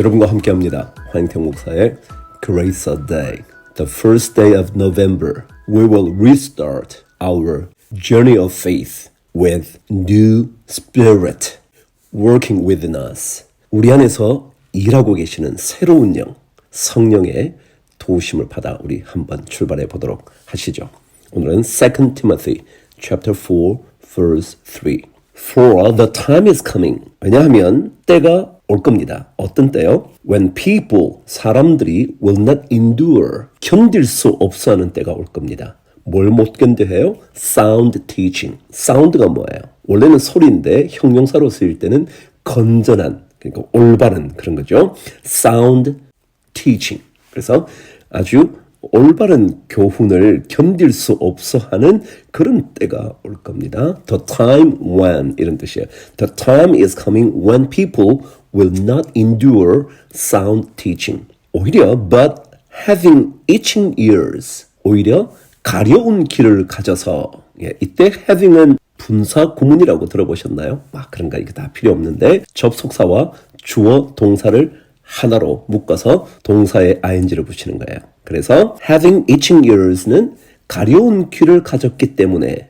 여러분과 함께합니다. 황태영 목사의 Grace a Day. The first day of November, we will restart our journey of faith with new spirit working within us. 우리 안에서 일하고 계시는 새로운 영, 성령의 도우심을 받아 우리 한번 출발해 보도록 하시죠. 오늘은 2 Timothy chapter 4 verse 3. For the time is coming. 왜냐하면 때가 올 겁니다. 어떤 때요? When people, 사람들이 will not endure, 견딜 수 없어 하는 때가 올 겁니다. 뭘 못 견뎌해요? Sound teaching. 사운드가 뭐예요? 원래는 소리인데 형용사로 쓰일 때는 건전한, 그러니까 올바른 그런 거죠. Sound teaching. 그래서 아주 올바른 교훈을 견딜 수 없어 하는 그런 때가 올 겁니다. The time when 이런 뜻이에요. The time is coming when people will not endure sound teaching. 오히려 but having itching ears. 오히려 가려운 귀를 가져서 예, 이때 having은 분사 구문이라고 들어보셨나요? 아 그런가 이게 다 필요 없는데 접속사와 주어 동사를 하나로 묶어서 동사에 ing를 붙이는 거예요. 그래서 having itching ears는 가려운 귀를 가졌기 때문에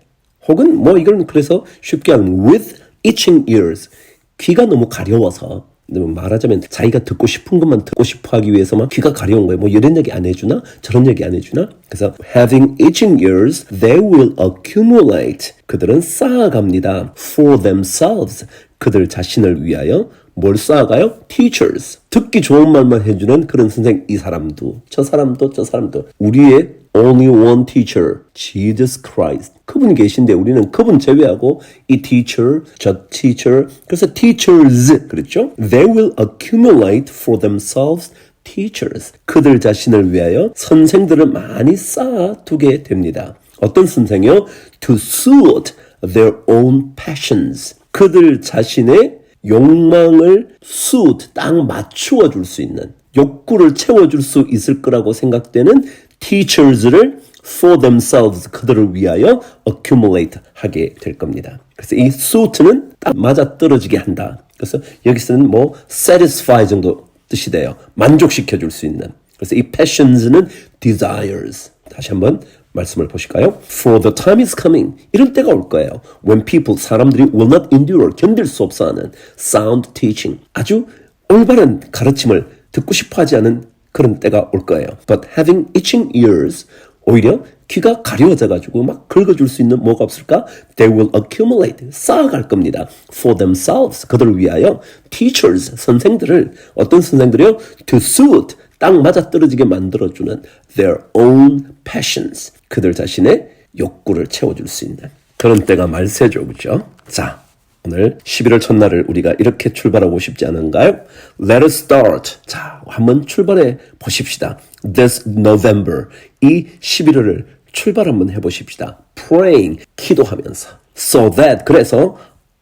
혹은 뭐 이건 그래서 쉽게 하면 with itching ears 귀가 너무 가려워서 말하자면 자기가 듣고 싶은 것만 듣고 싶어 하기 위해서만 귀가 가려운 거예요. 뭐 이런 얘기 안 해주나? 저런 얘기 안 해주나? 그래서 having itching ears, they will accumulate. 그들은 쌓아갑니다. for themselves. 그들 자신을 위하여 뭘 쌓아가요? teachers. 듣기 좋은 말만 해주는 그런 선생 이 사람도 저 사람도 저 사람도 우리의 only one teacher, Jesus Christ. 그분이 계신데 우리는 그분 제외하고 이 teacher, 저 teacher, 그래서 teachers 그랬죠? They will accumulate for themselves teachers. 그들 자신을 위하여 선생들을 많이 쌓아두게 됩니다. 어떤 선생이요? To suit their own passions. 그들 자신의 욕망을 suit, 딱 맞추어 줄 수 있는 욕구를 채워줄 수 있을 거라고 생각되는 teachers를 for themselves 그들을 위하여 accumulate 하게 될 겁니다. 그래서 이 suit는 딱 맞아 떨어지게 한다. 그래서 여기서는 뭐 satisfy 정도 뜻이 돼요. 만족시켜 줄 수 있는. 그래서 이 passions는 desires. 다시 한번 말씀을 보실까요? For the time is coming. 이런 때가 올 거예요. When people, 사람들이 will not endure, 견딜 수 없어 하는 sound teaching. 아주 올바른 가르침을 듣고 싶어 하지 않은 그런 때가 올 거예요. But having itching ears, 오히려 귀가 가려워져 가지고 막 긁어줄 수 있는 뭐가 없을까? They will accumulate, 쌓아갈 겁니다. For themselves, 그들을 위하여 teachers, 선생들을 어떤 선생들이요? To suit, 딱 맞아 떨어지게 만들어주는 their own passions, 그들 자신의 욕구를 채워줄 수 있는 그런 때가 말세죠, 그죠? 자, 오늘 11월 첫날을 우리가 이렇게 출발하고 싶지 않은가요? Let us start. 자, 한번 출발해 보십시다. This November. 이 11월을 출발 한번 해보십시다. Praying. 기도하면서. So that. 그래서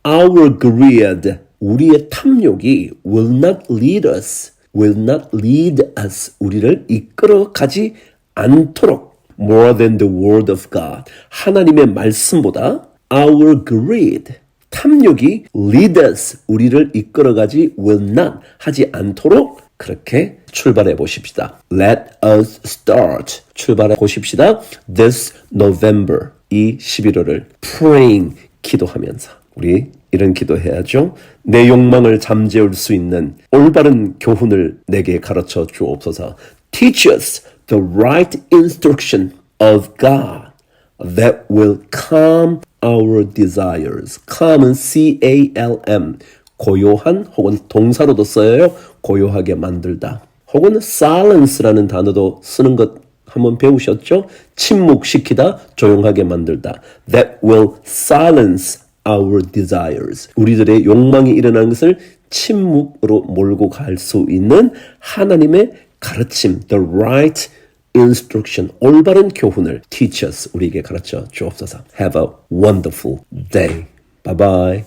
our greed. 우리의 탐욕이 will not lead us. Will not lead us. 우리를 이끌어 가지 않도록. More than the word of God. 하나님의 말씀보다 our greed. 탐욕이 lead us, 우리를 이끌어 가지 will not 하지 않도록 그렇게 출발해 보십시다. Let us start. 출발해 보십시다. This November. 이 11월을 praying 기도하면서 우리 이런 기도해야죠. 내 욕망을 잠재울 수 있는 올바른 교훈을 내게 가르쳐 주옵소서. Teach us the right instruction of God that will calm our desires. calm은 C-A-L-M. 고요한 혹은 동사로도 써요. 고요하게 만들다. 혹은 silence라는 단어도 쓰는 것 한번 배우셨죠? 침묵시키다, 조용하게 만들다. That will silence our desires. 우리들의 욕망이 일어나는 것을 침묵으로 몰고 갈 수 있는 하나님의 가르침, the right instruction, 올바른 교훈을 teach us, 우리에게 가르쳐 주옵소서. Have a wonderful day. Bye bye.